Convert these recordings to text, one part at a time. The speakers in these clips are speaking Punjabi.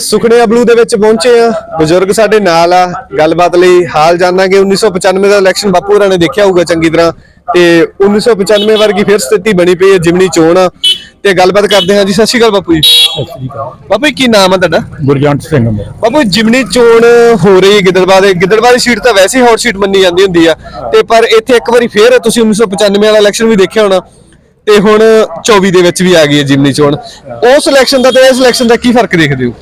ਸੁਖਣੇ ਬਲੂ ਦੇ ਵਿੱਚ ਪਹੁੰਚੇ ਆ। ਬਜ਼ੁਰਗ ਸਾਡੇ ਨਾਲ ਆ। ਗੱਲਬਾਤ ਲਈ ਹਾਲ ਜਾਣਾਂਗੇ 1995 ਦਾ ਇਲੈਕਸ਼ਨ ਬਾਪੂ ਹੋਰਾਂ ਨੇ ਦੇਖਿਆ ਹੋਊਗਾ ਚੰਗੀ ਤਰ੍ਹਾਂ। ਤੇ 1995 ਵਰਗੀ ਫਿਰ ਸਥਿਤੀ ਬਣੀ ਪਈ ਹੈ ਜਿਮਨੀ ਚੋਣ ਆ। ਤੇ ਗੱਲਬਾਤ ਕਰਦੇ ਹਾਂ ਜੀ। ਸਤਿ ਸ਼੍ਰੀ ਅਕਾਲ ਬਾਪੂ ਜੀ। ਸਤਿ ਸ੍ਰੀ ਅਕਾਲ ਬਾਪੂ ਜੀ ਕੀ ਨਾਮ ਆ ਤੁਹਾਡਾ? ਗੁਰਜੰਟ ਸਿੰਘ ਮੇਰਾ। ਬਾਪੂ ਜਿਮਨੀ ਚੋਣ ਹੋ ਰਹੀ ਹੈ ਗਿੱਦੜਬਾਹ ਦੇ। ਗਿੱਦੜਬਾਹ ਦੀ ਸੀਟ ਤਾਂ ਵੈਸੇ ਹੌਟ ਸੀਟ ਮੰਨੀ ਜਾਂਦੀ ਹੁੰਦੀ ਆ। ਤੇ ਪਰ ਇੱਥੇ ਇੱਕ ਵਾਰੀ ਫੇਰ ਤੁਸੀਂ 1995 ਵਾਲਾ ਇਲੈਕਸ਼ਨ ਵੀ ਦੇਖਿਆ ਹੋਣਾ। ਤੇ ਹੁਣ 24 ਦੇ ਵਿੱਚ ਵੀ ਆ ਗਈ ਹੈ ਜਿਮਨੀ ਚੋਣ। ਉਸ ਇਲੈਕਸ਼ਨ ਦਾ ਤੇ ਇਸ ਇਲੈਕਸ਼ਨ ਦਾ ਕੀ ਫ਼ਰਕ ਦੇਖਦੇ ਹੋ?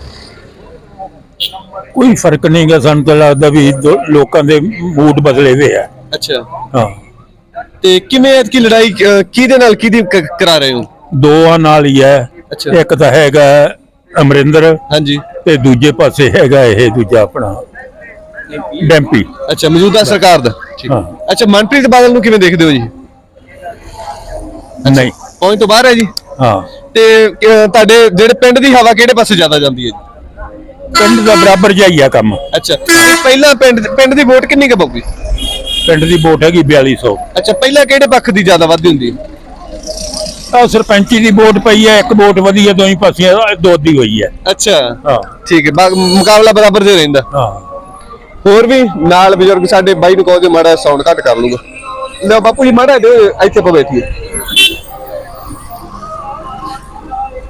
ਕੋਈ ਫ਼ਰਕ ਨਹੀਂ ਗਾ ਸਾਨੂੰ ਤਾਂ ਲੱਗਦਾ ਵੀ ਦੋ- ਲੋਕਾਂ ਦੇ ਮੂਡ ਬਦਲੇ ਹੋਏ ਆ। ਅੱਛਾ। ਹਾਂ। ਤੇ ਕਿਵੇਂ ਐਤਕੀ ਲੜਾਈ ਅਹ, ਕਿਹਦੇ ਨਾਲ ਕਿਹਦੀ ਕ- ਕਰਾ ਰਹੇ ਹੋ? ਦੋਆਂ ਨਾਲ ਹੀ ਹੈ ਅੱਛਾ। ਇੱਕ ਤਾਂ ਹੈਗਾ ਅਮਰਿੰਦਰ ਹਾਂਜੀ। ਤੇ ਦੂਜੇ ਪਾਸੇ ਹੈਗਾ ਇਹ ਦੂਜਾ ਆਪਣਾ ਡੈਂਪੀ। ਅੱਛਾ ਮੌਜੂਦਾ ਸਰਕਾਰ ਦਾ। ਹਾਂ। ਅੱਛਾ ਮਨਪ੍ਰੀਤ ਬਾਦਲ ਨੂੰ ਕਿਵੇਂ ਦੇਖਦੇ ਹੋ ਜੀ? ਨਹੀਂ। ਪੁਆਇੰਟ ਤੋਂ ਬਾਹਰ ਹੈ ਜੀ? ਹਾਂ। ਤੇ ਅਹ, ਤੁਹਾਡੇ ਜਿਹੜੇ ਪਿੰਡ ਦੀ ਹਵਾ ਕਿਹੜੇ ਪਾਸੇ ਜ਼ਿਆਦਾ ਜਾਂਦੀ ਹੈ ਪਿੰਡ ਦਾ ਬਰਾਬਰ ਜਾਈਆ ਕੰਮ। ਅੱਛਾ ਪਹਿਲਾਂ ਪਿੰਡ ਪਿੰਡ ਦੀ ਵੋਟ ਕਿੰਨੀ ਕੁ ਪਊਗੀ? ਪਿੰਡ ਦੀ ਵੋਟ ਹੈਗੀ 4200 ਅੱਛਾ ਪਹਿਲਾਂ ਕਿਹੜੇ ਪੱਖ ਦੀ ਜ਼ਿਆਦਾ ਵੱਧਦੀ ਹੁੰਦੀ? ਹੈ ਆ ਸਰਪੰਚੀ ਦੀ ਵੋਟ ਪਈ ਹੈ ਇੱਕ ਵੋਟ ਵਧੀ ਹੈ ਦੋਈ ਪਾਸੇ ਦੋਦੀ ਹੋਈ ਹੈ। ਅੱਛਾ। ਹਾਂ। ਠੀਕ ਹੈ ਬਾ- ਮੁਕਾਬਲਾ ਬਰਾਬਰ ਦੇ ਰਹਿੰਦਾ। ਹਾਂ। ਹੋਰ ਵੀ ਨਾਲ ਬਜ਼ੁਰਗ ਸਾਡੇ ਬਾਈ ਨੂੰ ਕਹੋ ਜੇ ਮਾੜਾ ਸਾਊਂਡ ਘੱਟ ਕਰ ਲੂਗਾ ਲਓ ਬਾਪੂ ਜੀ ਮਾੜਾ ਦੇ ਇੱਥੇ ਪਾ ਬੈਠੀਏ।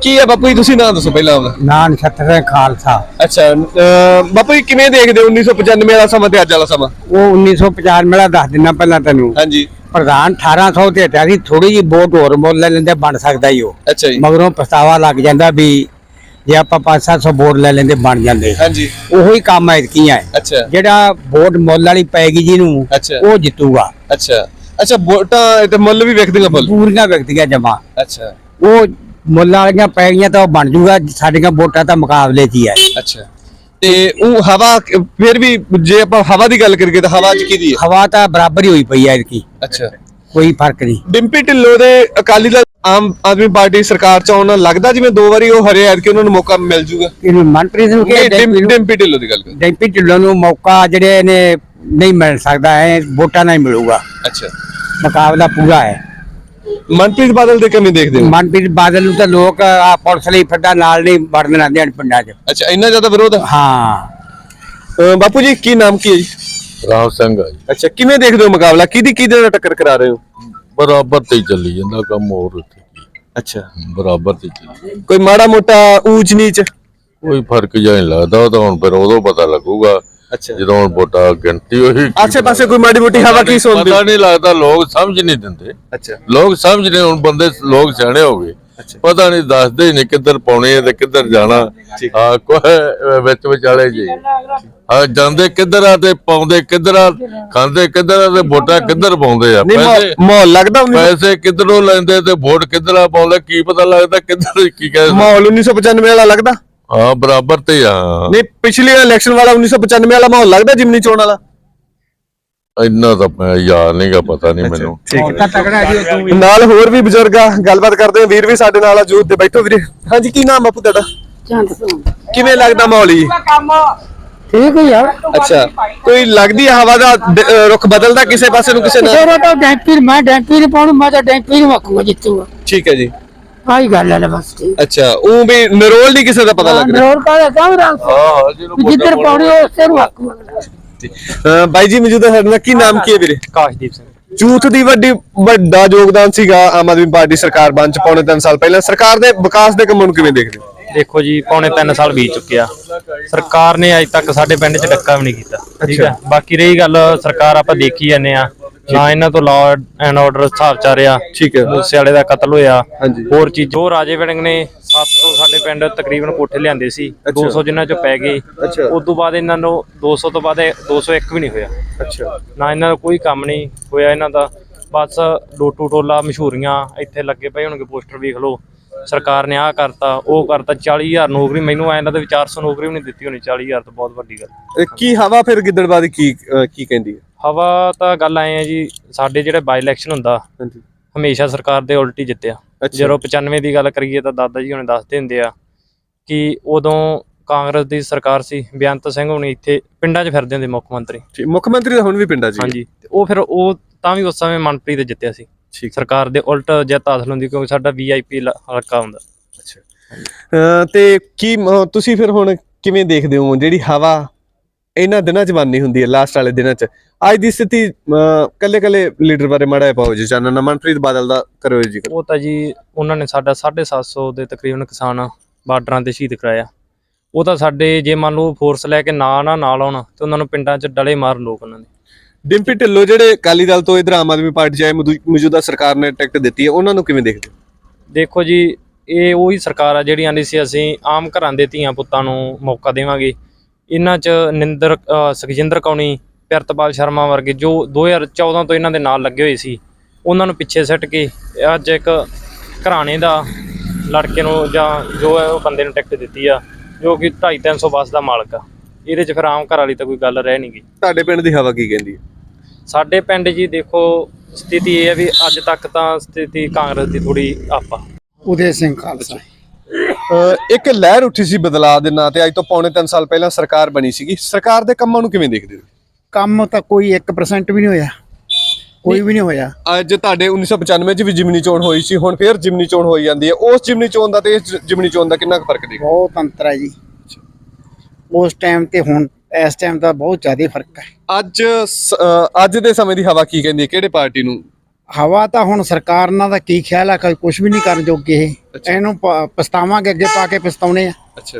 ਕੀ ਹੈ ਬਾਪੂ ਜੀ ਤੁਸੀਂ ਨਾਂ ਦੱਸੋ ਪਹਿਲਾਂ ਆਪਦਾ। ਨਾ ਨਛੱਤਰ ਖਾਲਸਾ। ਅੱਛਾ ਅਹ ਬਾਪੂ ਜੀ ਕਿਵੇਂ ਦੇਖਦੇ ਹੋ 1995 ਵਾਲਾ ਸਮਾਂ ਤੇ ਅੱਜ ਵਾਲਾ ਸਮਾਂ? ਉਹ 1950 ਮੇਲਾ ਦੱਸ ਦਿਨਾ ਪਹਿਲਾਂ ਤੈਨੂੰ। ਹਾਂਜੀ। ਪ੍ਰਧਾਨ 1800 ਤੇ ਹਟਿਆ ਸੀ ਥੋੜੀ ਜੀ ਵੋਟ ਹੋਰ ਮੁੱਲ ਲੈ ਲੈਂਦੇ ਬਣ ਸਕਦਾ ਹੀ ਉਹ। ਅੱਛਾ ਜੀ। ਮਗਰੋਂ ਪਛਤਾਵਾ ਲੱਗ ਜਾਂਦਾ ਵੀ ਜੇ ਆਪਾਂ 5-700 ਵੋਟ ਲੈ ਲੈਂਦੇ ਬਣ ਜਾਂਦੇ। ਹਾਂਜੀ। ਉਹੀ ਕੰਮ ਐਤਕੀਆਂ ਹੈ ਅੱਛਾ। ਜਿਹੜਾ ਵੋਟ ਮੁੱਲ ਵਾਲੀ ਪੈਗੀ ਜਿਹਨੂੰ ਅੱਛਾ। ਉਹ ਜਿੱਤੂਗਾ। ਅੱਛਾ। ਅੱਛਾ ਵੋਟਾਂ ਤੇ ਮੁੱਲ ਵੀ ਵੇਖਦੇ ਫੁੱਲ। ਪੂਰੀਆਂ ਵਿਅਕਤੀਆਂ ਜਮਾ। ਅੱਛਾ। ਉਹ ਮੁੱਲ ਵਾਲੀਆਂ ਪੈ ਗਈਆਂ ਤਾਂ ਉਹ ਬਣ ਜੂਗਾ ਸਾਡੀਆਂ ਵੋਟਾਂ ਤਾਂ ਮੁਕਾਬਲੇ 'ਚ ਹੀ ਅੱਛਾ। ਤੇ ਉਹ ਹਵਾ ਫਿਰ ਵੀ ਜੇ ਆਪਾਂ ਹਵਾ ਦੀ ਗੱਲ ਕਰੀਏ ਤਾਂ ਹਵਾ ਚ ਕਿਹਦੀ ਹੈ ਹਵਾ ਤਾਂ ਬਰਾਬਰ ਹੀ ਹੋਈ ਪਈ ਹੈ ਐਤਕੀ। ਅੱਛਾ। ਕੋਈ ਫ਼ਰਕ ਨਹੀਂ। ਡਿੰਪੀ ਢਿੱਲੋਂ ਦੇ ਅਕਾਲੀ ਦਲ ਆਮ ਆਦਮੀ ਪਾਰਟੀ ਸਰਕਾਰ ਚ ਆਉਣ ਨਾਲ ਲੱਗਦਾ ਜਿਵੇਂ ਦੋ ਵਾਰੀ ਉਹ ਹਰੇ ਐਤਕੀ ਉਹਨਾਂ ਨੂੰ ਮੌਕਾ ਮਿਲ ਜੂਗਾ? ਇਹਨੂੰ ਮਨਪ੍ਰੀਤ ਨੂੰ ਕਿ ਡਿੰਪ- ਡਿੰਪੀ ਢਿੱਲੋਂ ਦੀ ਗੱਲ ਕਰ ਡੈਂਪੀ ਢਿੱਲੋਂ ਨੂੰ ਮੌਕਾ ਜਿਹੜੇ ਨੇ ਨਹੀਂ ਮਿਲ ਸਕਦਾ ਹੈ ਵੋਟਾਂ ਨਾਲ ਹੀ ਮਿਲੂਗਾ। ਅੱਛਾ। ਮੁਕਾਬਲਾ ਪੂਰਾ ਹੈ। ਮਨਪ੍ਰੀਤ ਬਾਦਲ ਦੇ ਕਿਵੇਂ ਦੇਖਦੇ ਹੋ? ਮਨਪ੍ਰੀਤ ਬਾਦਲ ਨੂੰ ਤਾਂ ਲੋਕ ਆ ਪੁਲਿਸ ਲਈ ਫੱਡਾ ਨਾਲ ਨਹੀਂ ਵੜਨ ਆਉਂਦੇ ਹਨ ਪਿੰਡਾਂ 'ਚ। ਅੱਛਾ ਇੰਨਾ ਜ਼ਿਆਦਾ ਵਿਰੋਧ ਹਾਂ? ਅਹ ਬਾਪੂ ਜੀ ਕੀ ਨਾਮ ਕੀ ਹੈ ਜੀ? ਰਾਮ ਸਿੰਘ ਆ ਜੀ। ਅੱਛਾ ਕਿਵੇਂ ਦੇਖਦੇ ਹੋ ਮੁਕਾਬਲਾ? ਕਿਹਦੀ ਕਿਹਦੇ ਨਾਲ ਟੱਕਰ ਕਰਾ ਰਹੇ ਹੋ? ਬਰਾਬਰ ਤੇ ਹੀ ਚੱਲੀ ਜਾਂਦਾ ਕੰਮ ਹੋਰ ਉੱਥੇ। ਕੀ। ਅੱਛਾ। ਬਰਾਬਰ ਤੇ ਹੀ ਚੱਲੀ ਕੋਈ ਮਾੜਾ ਮੋਟਾ ਊਚ ਨੀਚ ਕੋਈ ਫ਼ਰਕ ਜਿਹਾ ਨਹੀਂ ਲੱਗਦਾ ਉਹ ਤਾਂ ਹੁਣ ਫਿਰ ਉਦੋਂ ਪਤਾ ਲੱਗੂਗਾ। ਅੱਛਾ। ਜਦੋਂ ਹੁਣ ਵੋਟਾਂ ਗਿਣਤੀ ਹੋਈ ਆਸੇ ਪਾਸੇ ਕੋਈ ਮਾੜੀ ਮੋਟੀ ਹਵਾ ਕੀ ਸੁਣਦੇ? ਪਤਾ ਨਹੀਂ ਲੱਗਦਾ ਲੋਕ ਸਮਝ ਨਹੀਂ ਦਿੰਦੇ। ਅੱਛਾ। ਲੋਕ ਸਮਝ ਨਹੀਂ ਹੁਣ ਬੰਦੇ ਲੋਕ ਸਿਆਣੇ ਹੋ ਗਏ। ਪਤਾ ਨਹੀਂ ਦੱਸਦੇ ਹੀ ਨਹੀਂ ਕਿੱਧਰ ਪਾਉਣੇ ਤੇ ਕਿੱਧਰ ਜਾਣਾ। ਹਾਂ ਕੋਈ ਵਿੱਚ ਵਿਚਾਲੇ ਜੀ। ਹਾਂ ਜਾਂਦੇ ਕਿੱਧਰ ਆ ਤੇ ਪਾਉਂਦੇ ਕਿੱਧਰ ਆ ਖਾਂਦੇ ਕਿੱਧਰ ਆ ਤੇ ਵੋਟਾਂ ਕਿੱਧਰ ਪਾਉਂਦੇ ਆ? ਪੈਸੇ ਮਾਹੌਲ- ਲੱਗਦਾ ਪੈਸੇ ਕਿੱਧਰੋਂ ਲੈਂਦੇ ਤੇ ਵੋਟ ਕਿੱਧਰ ਆ ਪਾਉਂਦੇ? ਕੀ ਪਤਾ ਲੱਗਦਾ ਕਿੱਧਰ ਕੀ ਕਹਿੰਦੇ ਮਾਹੌਲ 1995 ਵਾਲਾ ਲੱਗਦਾ? ਹਾਂ ਬਰਾਬਰ ਤੇ ਆ। ਨਹੀਂ ਪਿਛਲੇ ਇਲੈਕਸ਼ਨ ਵਾਲਾ 1995 ਵਾਲਾ ਮਾਹੌਲ ਲੱਗਦਾ ਜਿਮਨੀ ਚੋਣ ਵਾਲਾ? ਇੰਨਾ ਤਾਂ ਮੈਂ ਯਾਦ ਨਹੀਂਗਾ ਪਤਾ ਨਹੀਂ ਮੈਨੂੰ। ਠੀਕ ਤਾਂ ਤਗੜਾ ਜੀ ਤੂੰ ਵੀ। ਨਾਲ ਹੋਰ ਵੀ ਬਜ਼ੁਰਗ ਆ ਗੱਲਬਾਤ ਕਰਦੇ ਆ ਵੀਰ ਵੀ ਸਾਡੇ ਨਾਲ ਆ ਜੂਤ ਤੇ ਬੈਠੋ ਵੀਰੇ। ਹਾਂਜੀ ਕੀ ਨਾਮ ਬਾਪੂ ਤੁਹਾਡਾ? ਕਿਵੇਂ ਲੱਗਦਾ ਮਾਹੌਲ ਜੀ? ਠੀਕ ਹੀ ਆ ਅੱਛਾ ਕੋਈ ਲੱਗਦੀ ਹੈ ਹਵਾ ਦਾ ਡ- ਅਹ ਰੁਖ ਬਦਲਦਾ ਕਿਸੇ ਪਾਸੇ ਨੂੰ ਕਿਸੇ ਨਾਲ? ਤੇਰਾ ਤਾਂ ਡੈਂਪੀ ਮੈਂ ਡੈਂਪੀ ਨਹੀਂ ਪਾਉਣ ਮੈਂ ਤਾਂ ਡੈਂਪੀ ਨੂੰ ਆਖੂਗਾ ਜਿੱਤੂਗਾ। ਠੀਕ ਹੈ ਜੀ। ਆਹੀ ਗੱਲ ਹੈ ਬਸ ਠੀਕ ਅੱਛਾ ਉਹ ਵੀ ਨਰੋਲ ਨਹੀਂ ਕਿਸੇ ਦਾ ਪਤਾ ਲੱਗ ਰਿਹਾ? ਹੋਰ ਕਾਹਦਾ ਰਾਂ ਹਾਂ ਜਿਹਨੂੰ ਜਿੱਧਰ ਪਾਉਣੀ ਉਹ ਉਸੇ ਨੂੰ ਆਖੂਗਾ ਅਹ ਬਾਈ ਜੀ ਮੌਜੂਦਾ ਸਾਡੇ ਨਾਲ। ਕੀ ਨਾਮ ਕੀ ਹੈ ਵੀਰੇ? ਕਾਸ਼ਦੀਪ ਸਿੰਘ। ਯੂਥ ਦੀ ਵੱਡੀ ਵੱਡਾ ਯੋਗਦਾਨ ਸੀਗਾ ਆਮ ਆਦਮੀ ਪਾਰਟੀ ਸਰਕਾਰ ਬਣ ਚ ਪੌਣੇ 3 ਸਾਲ ਪਹਿਲਾਂ। ਸਰਕਾਰ ਦੇ ਵਿਕਾਸ ਦੇ ਕੰਮਾਂ ਨੂੰ ਕਿਵੇਂ ਦੇਖਦੇ ਹੋ? ਦੇਖੋ ਜੀ ਪੌਣੇ 3 ਸਾਲ ਬੀਤ ਚੁੱਕੇ ਆ। ਸਰਕਾਰ ਨੇ ਅਜੇ ਤੱਕ ਸਾਡੇ ਪਿੰਡ 'ਚ ਡੱਕਾ ਵੀ ਨਹੀਂ ਕੀਤਾ। ਠੀਕ ਆ? ਬਾਕੀ ਰਹੀ ਗੱਲ ਸਰਕਾਰ ਆਪਾਂ ਦੇਖੀ ਜਾਂਦੇ ਆ। ਨਾ ਇਹਨਾਂ ਤੋਂ ਲਾਅ ਐਂਡ ਆਰਡਰ ਹਿਸਾਬ ਚ ਆ ਰਿਹਾ। ਠੀਕ ਹੈ। ਮੂਸੇ ਵਾਲੇ ਦਾ ਕਤਲ ਹੋਇਆ। ਹਾਂਜੀ। ਹੋਰ ਚੀਜ਼ ਜੋ ਰਾਜੇ ਵੜਿੰਗ ਨੇ 700 ਸਾਡੇ ਪਿੰਡ ਤਕਰੀਬਨ ਕੋਠੇ ਲਿਆਂਦੇ ਸੀ। 200 ਜਿਨ੍ਹਾਂ ਚੋਂ ਪੈ ਗਏ। ਉਸ ਤੋਂ ਬਾਅਦ ਇਹਨਾਂ ਨੂੰ 200 ਤੋਂ ਬਾਅਦ ਇਹ 201 ਵੀ ਨਹੀਂ ਹੋਇਆ। ਅੱਛਾ। ਨਾ ਇਹਨਾਂ ਦਾ ਕੋਈ ਕੰਮ ਨਹੀਂ ਹੋਇਆ ਇਹਨਾਂ ਦਾ। ਬਸ ਡੋਟੂ ਟੋਲਾ ਮਸ਼ਹੂਰੀਆਂ ਇੱਥੇ ਲੱਗੇ ਪਏ ਹੋਣਗੇ ਪੋਸਟਰ ਵੇਖ ਲਓ। ਸਰਕਾਰ ਨੇ ਆਹ ਕਰਤਾ ਉਹ ਕਰਤਾ 40000 ਨੌਕਰੀ। ਮੈਨੂੰ ਐਂ ਲੱਗਦਾ ਵੀ 400 ਨੌਕਰੀ ਵੀ ਨਹੀਂ ਦਿੱਤੀ ਹੋਣੀ 40000 ਤਾਂ ਬਹੁਤ ਵੱਡੀ ਗੱਲ। ਕੀ ਹਵਾ ਫਿਰ ਗਿੱਦੜਬਾਹ ਦੀ ਕੀ ਕੀ ਕਹਿੰਦੀ ਹੈ? ਹਵਾ ਤਾਂ ਗੱਲ ਐ ਹੈ ਜੀ ਸਾਡੇ ਜਿਹੜੇ ਬਾਈ ਇਲੈਕਸ਼ਨ ਹੁੰਦਾ ਹਾਂਜੀ। ਹਮੇਸ਼ਾ ਸਰਕਾਰ ਦੇ ਉਲਟੀ ਜਿੱਤਿਆ। ਅੱਛਾ। ਜਦੋਂ 95 ਦੀ ਗੱਲ ਕਰੀਏ ਤਾਂ ਦਾਦਾ ਜੀ ਹੁਣੇ ਦੱਸਦੇ ਹੁੰਦੇ ਆ ਕਿ ਉਦੋਂ ਕਾਂਗਰਸ ਦੀ ਸਰਕਾਰ ਸੀ ਬੇਅੰਤ ਸਿੰਘ ਹੁਣੀ ਇੱਥੇ ਪਿੰਡਾਂ 'ਚ ਫਿਰਦੇ ਹੁੰਦੇ ਮੁੱਖ ਮੰਤਰੀ। ਠੀਕ ਮੁੱਖ ਮੰਤਰੀ ਤਾਂ ਹੁਣ ਵੀ ਪਿੰਡਾਂ 'ਚ। ਹਾਂਜੀ ਉਹ ਫਿਰ ਉਹ ਤਾਂ ਵੀ ਉਸ ਸਮੇਂ ਮਨਪ੍ਰੀਤ ਜਿੱਤਿਆ ਸੀ। ਸਰਕਾਰ ਦੇ ਉਲਟ ਜਿੱਤ ਹਾਸਲ ਹੁੰਦੀ ਕਿਉਂਕਿ ਸਾਡਾ ਵੀਆਈਪੀ ਹਲਕਾ ਹੁੰਦਾ। ਅਹ ਤੇ ਕੀ ਤੁਸੀਂ ਫਿਰ ਹੁਣ ਕਿਵੇਂ ਦੇਖਦੇ ਹੋ? ਜਿਹੜੀ ਹਵਾ ਇਹਨਾਂ ਦਿਨਾਂ 'ਚ ਬਣਨੀ ਹੁੰਦੀ ਹੈ ਲਾਸਟ ਵਾਲੇ ਦਿਨਾਂ 'ਚ। ਅੱਜ ਦੀ ਸਥਿਤੀ ਕੱਲੇ ਕੱਲੇ ਲੀਡਰ ਬਾਰੇ ਮਾੜਾ ਜਿਹਾ ਪਾਓ ਜੀ ਚਾਨਣ ਮਨਪ੍ਰੀਤ ਬਾਦਲ ਦਾ ਕਰੋ ਜੀ। ਉਹ ਤਾਂ ਜੀ ਉਹਨਾਂ ਨੇ ਸਾਡਾ 750 ਦੇ ਤਕਰੀਬਨ ਕਿਸਾਨ ਬਾਰਡਰਾਂ ਤੇ ਸ਼ਹੀਦ ਕਰਾਇਆ। ਉਹ ਤਾਂ ਸਾਡੇ ਜੇ ਮੰਨ ਲਓ ਫੋਰਸ ਲੈ ਕੇ ਨਾ ਨਾ ਨਾਲ ਆਉਣ ਤੇ ਉਹਨਾਂ ਨੂੰ ਪਿੰਡਾਂ 'ਚ ਡਲੇ ਮਾਰ ਲੋਕ ਉਹਨਾਂ ਦੇ। ਡਿੰਪੀ ਢਿੱਲੋਂ ਜਿਹੜੇ ਅਕਾਲੀ ਦਲ ਤੋਂ ਇਧਰ ਆਮ ਆਦਮੀ ਪਾਰਟੀ ਮੌਜੂ- ਮੌਜੂਦਾ ਸਰਕਾਰ ਨੇ ਟਿਕਟ ਦਿੱਤੀ ਹੈ ਉਹਨਾਂ ਨੂੰ ਕਿਵੇਂ ਦੇਖਦੇ ਦੇਖੋ ਜੀ ਇਹ ਉਹੀ ਸਰਕਾਰ ਆ ਜਿਹੜੀ ਆਂਦੀ ਸੀ ਅਸੀਂ ਆਮ ਘਰਾਂ ਦੇ ਧੀਆਂ ਪੁੱਤਾਂ ਨੂੰ ਮੌਕਾ ਦੇਵਾਂਗੇ। ਇਹਨਾਂ 'ਚ ਨਿੰਦਰ ਸੁਖਜਿੰਦਰ ਕੌਣੀ ਪਿਰਤਪਾਲ ਸ਼ਰਮਾ ਵਰਗੇ ਜੋ 2014 ਤੋਂ ਇਹਨਾਂ ਦੇ ਨਾਲ ਲੱਗੇ ਹੋਏ ਸੀ ਉਹਨਾਂ ਨੂੰ ਪਿੱਛੇ ਸਿੱਟ ਕੇ ਅੱਜ ਇੱਕ ਘਰਾਣੇ ਦਾ ਲੜਕੇ ਨੂੰ ਜਾਂ ਜੋ ਹੈ ਉਹ ਬੰਦੇ ਨੂੰ ਟਿਕਟ ਦਿੱਤੀ ਆ ਜੋ ਕਿ 2.5 300 ਬੱਸ ਦਾ ਮਾਲਕ ਆ। ਇਹਦੇ 'ਚ ਫਿਰ ਆਮ ਘਰ ਵਾਲੀ ਤਾਂ ਕੋਈ ਗੱਲ ਰਹਿ ਨਹੀਂ ਗਈ। ਤੁਹਾਡੇ ਪਿੰਡ ਦੀ ਹਵਾ ਕੀ ਕਹਿੰਦੀ ਹੈ? ਸਾਡੇ ਪਿੰਡ ਜੀ ਦੇਖੋ ਸਥਿਤੀ ਇਹ ਹੈ ਵੀ ਅੱਜ ਤੱਕ ਤਾਂ ਸਥਿਤੀ ਕਾਂਗਰਸ ਦੀ ਥੋੜੀ ਆਪਾ ਉਦੇ ਸਿੰਘ ਖਾਲਸਾ। ਇੱਕ ਲਹਿਰ ਉੱਠੀ ਸੀ ਬਦਲਾਅ ਦੇ ਨਾਂ ਤੇ ਅੱਜ ਤੋਂ ਪੌਣੇ 3 ਸਾਲ ਪਹਿਲਾਂ ਸਰਕਾਰ ਬਣੀ ਸੀਗੀ। ਸਰਕਾਰ ਦੇ ਕੰਮਾਂ ਨੂੰ ਕਿਵੇਂ ਦੇਖਦੇ ਹੋ? ਕੰਮ ਤਾਂ ਕੋਈ 1% ਵੀ ਨਹੀਂ ਹੋਇਆ। ਕੋਈ ਵੀ ਨਹੀਂ ਹੋਇਆ। ਅੱਜ ਤੁਹਾਡੇ 1995 ਚ ਵੀ ਜਿਮਨੀ ਚੋਣ ਹੋਈ ਸੀ ਹੁਣ ਫੇਰ ਜਿਮਨੀ ਚੋਣ ਹੋਈ ਜਾਂਦੀ ਹੈ। ਉਸ ਜਿਮਨੀ ਚੋਣ ਦਾ ਤੇ ਇਸ ਜਿਮਨੀ ਚੋਣ ਦਾ ਕਿੰਨਾ ਫ਼ਰਕ ਦੇਖਦੇ ਬਹੁਤ ਅੰਤਰ ਹੈ ਜੀ। ਉਸ ਟਾਈਮ ਤੇ ਹੁਣ ਇਸ ਟਾਈਮ ਦਾ ਬਹੁਤ ਜ਼ਿਆਦਾ ਫ਼ਰਕ ਹੈ। ਅੱਜ ਸ- ਅੱਜ ਦੇ ਸਮੇਂ ਦੀ ਹਵਾ ਕੀ ਕਹਿੰਦੀ ਹੈ? ਕਿਹੜੇ ਪਾਰਟੀ ਨੂੰ ਹਵਾ ਤਾਂ ਹੁਣ ਸਰਕਾਰ ਨਾਲ ਦਾ ਕੀ ਖਿਆਲ ਆ ਕੁਝ ਵੀ ਨਹੀਂ ਕਰਨ ਜੋਗੇ ਇਹ। ਇਹਨੂੰ ਪ- ਪਛਤਾਵਾਂਗੇ ਅੱਗੇ ਪਾ ਕੇ ਪਛਤਾਉਣੇ ਆ। ਅੱਛਾ।